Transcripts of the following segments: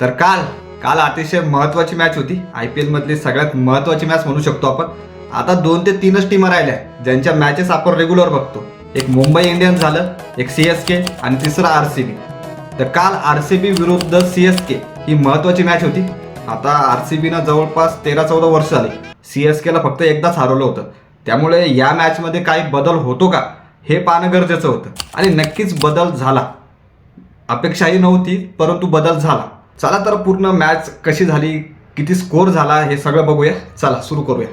तर काल काल अतिशय महत्वाची मॅच होती. आय पी एल मधली सगळ्यात महत्वाची मॅच म्हणू शकतो आपण. आता दोन ते तीनच टीम राहिल्या ज्यांच्या मॅचेस आपण रेग्युलर बघतो. एक मुंबई इंडियन्स झालं एक सी एस के आणि तिसरं आर सी बी तर काल आर सी बी विरुद्ध सी एस के ही महत्वाची मॅच होती. आता आर सी बीनं जवळपास तेरा चौदा वर्ष झाली. सी एस केला फक्त एकदाच हरवलं होतं. त्यामुळे या मॅचमध्ये काही बदल होतो का हे पाहणं गरजेचं होतं. आणि नक्कीच बदल झाला. अपेक्षाही नव्हती परंतु बदल झाला. चला तर पूर्ण मॅच कशी झाली किती स्कोर झाला हे सगळं बघूया. चला सुरू करूया.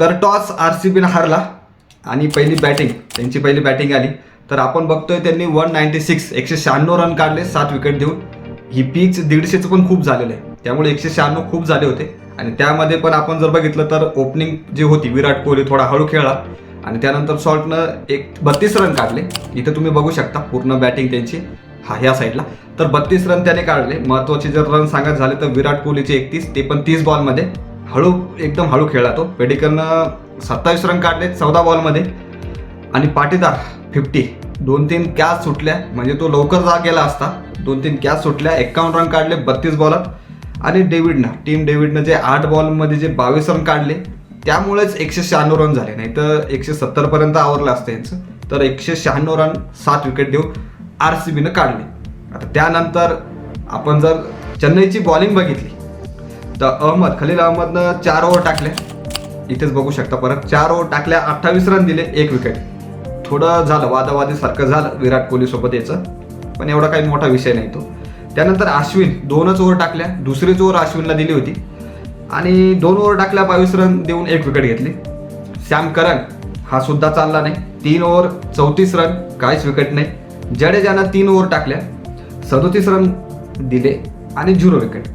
तर टॉस आर सी बीनं हारला आणि पहिली बॅटिंग त्यांची पहिली बॅटिंग आली. तर आपण बघतोय त्यांनी वन नाईन्टी सिक्स एकशे शहाण्णव रन काढले सात विकेट देऊन. ही पीच दीडशेचं पण खूप झालेलं आहे. त्यामुळे एकशे शहाण्णव खूप झाले होते. आणि त्यामध्ये पण आपण जर बघितलं तर ओपनिंग जी होती विराट कोहली थोडा हळू खेळला. आणि त्यानंतर सॉल्टनं एक बत्तीस रन काढले. इथं तुम्ही बघू शकता पूर्ण बॅटिंग त्यांची. हा ह्या साईडला तर बत्तीस रन त्याने काढले. महत्त्वाचे जर रन सांगत झाले तर विराट कोहलीचे एकतीस ते पण तीस बॉलमध्ये हळू एकदम हळू खेळला तो. पेडेकरनं सत्तावीस रन काढले चौदा बॉलमध्ये आणि पाटीदार फिफ्टी दोन तीन कॅच सुटल्या. म्हणजे तो लवकर जा गेला असता. दोन तीन कॅच सुटल्या. एक्कावन्न रन काढले बत्तीस बॉलात आणि डेव्हिडनं टीम डेव्हिडनं जे आठ बॉलमध्ये जे बावीस रन काढले त्यामुळेच एकशे शहाण्णव रन झाले. नाही तर एकशे सत्तरपर्यंत आवरलं असतं यांचं. तर एकशे शहाण्णव रन सात विकेट देऊन आर सी बीनं काढले. आता त्यानंतर आपण जर चेन्नईची बॉलिंग बघितली तर अहमद खलील अहमदनं चार ओव्हर टाकल्या. इथेच बघू शकता परत. चार ओव्हर टाकल्या अठ्ठावीस रन दिले एक विकेट थोडं झालं वादावादीसारखं झालं विराट कोहलीसोबत याचं. पण एवढा काही मोठा विषय नाही तो. त्यानंतर अश्विन दोनच ओव्हर टाकल्या. दुसरीच ओव्हर अश्विनला दिली होती. आणि दोन ओव्हर टाकल्या बावीस रन देऊन एक विकेट घेतली. सॅम करन हा सुद्धा चालला नाही. तीन ओव्हर चौतीस रन काहीच विकेट नाही. जडेजानं तीन ओव्हर टाकल्या. सदोतीस रन दिले आणि झिरो विकेट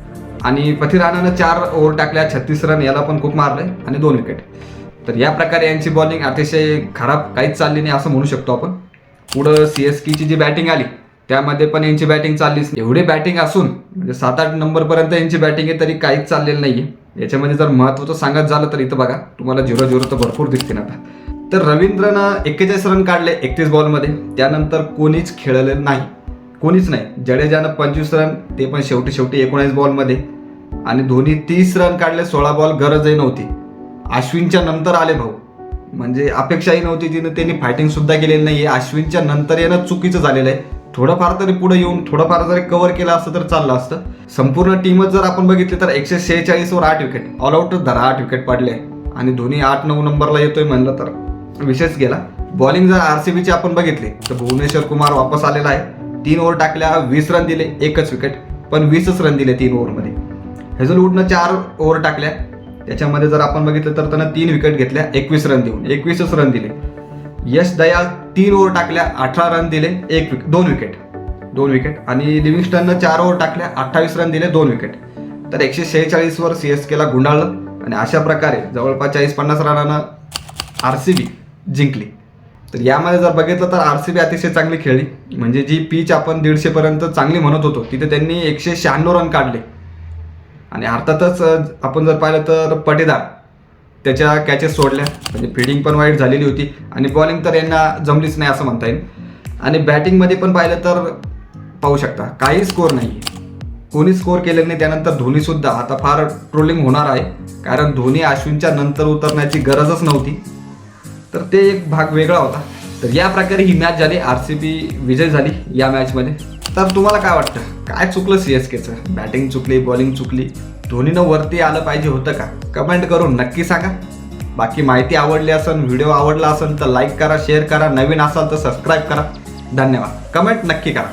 आणि पथिरानानं चार ओव्हर टाकल्या छत्तीस रन याला पण खूप मारलंय आणि दोन विकेट तर या प्रकारे यांची बॉलिंग अतिशय खराब काहीच चालली नाही असं म्हणू शकतो आपण. पुढं सी एस केची जी बॅटिंग आली त्यामध्ये पण यांची बॅटिंग चाललीच एवढी बॅटिंग असून म्हणजे सात आठ नंबरपर्यंत यांची बॅटिंग आहे तरी काहीच चाललेलं नाही आहे याच्यामध्ये जर महत्वाचं सांगत झालं तर इथं बघा तुम्हाला झिरो झिरो तर भरपूर दिसतील आता. तर रवींद्रनं एक्केचाळीस रन काढले एकतीस बॉलमध्ये. त्यानंतर कोणीच खेळलं नाही. कोणीच नाही. जडेजानं पंचवीस रन ते पण शेवटी शेवटी एकोणीस बॉलमध्ये. आणि धोनी तीस रन काढले सोळा बॉल गरजही नव्हती. अश्विनच्या नंतर आले भाऊ. म्हणजे अपेक्षाही नव्हती तिनं त्यांनी फायटिंग सुद्धा केलेली आहे अश्विनच्या नंतर येणं चुकीचं झालेलं आहे. थोडंफार तरी पुढे येऊन थोडंफार जरी कव्हर केलं असतं तर चाललं असतं. संपूर्ण टीमच जर आपण बघितली तर एकशे सेहेचाळीसवर आठ विकेट ऑल आउट धरा आठ विकेट पडले. आणि धोनी आठ नऊ नंबरला येतोय म्हणलं तर विशेष गेला. बॉलिंग जर आर सी बीची आपण बघितली तर भुवनेश्वर कुमार वापस आलेला आहे. तीन ओव्हर टाकल्या वीस रन दिले एकच विकेट पण वीसच रन दिले तीन ओव्हरमध्ये हेझलवूडनं चार ओव्हर टाकल्या. त्याच्यामध्ये जर आपण बघितलं तर त्यानं तीन विकेट घेतल्या एकवीस रन देऊन. एकवीसच रन दिले. यश दयाल तीन ओव्हर टाकल्या अठरा रन दिले एक विक दोन विकेट. दोन विकेट. आणि लिव्हिंगस्टननं चार ओव्हर टाकल्या अठ्ठावीस रन दिले दोन विकेट. तर एकशे शेहेचाळीसवर सी एस केला गुंडाळलं आणि अशा प्रकारे जवळपास चाळीस पन्नास रनानं आर सी बी जिंकली. तर यामध्ये जर बघितलं तर आर सी बी अतिशय चांगली खेळली. म्हणजे जी पीच आपण दीडशेपर्यंत चांगली म्हणत होतो तिथे त्यांनी एकशे शहाण्णव रन काढले. आणि अर्थातच आपण जर पाहिलं तर पटेदार त्याच्या कॅचेस सोडल्या. म्हणजे फिल्डिंग पण वाईट झालेली होती. आणि बॉलिंग तर यांना जमलीच नाही असं म्हणता येईल. आणि बॅटिंगमध्ये पण पाहिलं तर पाहू शकता काही स्कोर नाही. कोणी स्कोर केलेलं नाही त्यानंतर धोनीसुद्धा आता फार ट्रोलिंग होणार आहे. कारण धोनी अश्विनच्या नंतर उतरण्याची गरजच नव्हती. तर ते एक भाग वेगळा होता. तर या प्रकारे ही मॅच झाली. आर सी बी विजय झाली या मॅचमध्ये तर तुम्हाला काय वाटतं? काय चुकलं सी एस केचं बॅटिंग चुकली बॉलिंग चुकली? धोनीनं वरती आलं पाहिजे होतं का? कमेंट करून नक्की सांगा. बाकी माहिती आवडली असेल व्हिडिओ आवडला असेल तर लाईक करा शेअर करा. नवीन असाल तर सबस्क्राईब करा. धन्यवाद. कमेंट नक्की करा.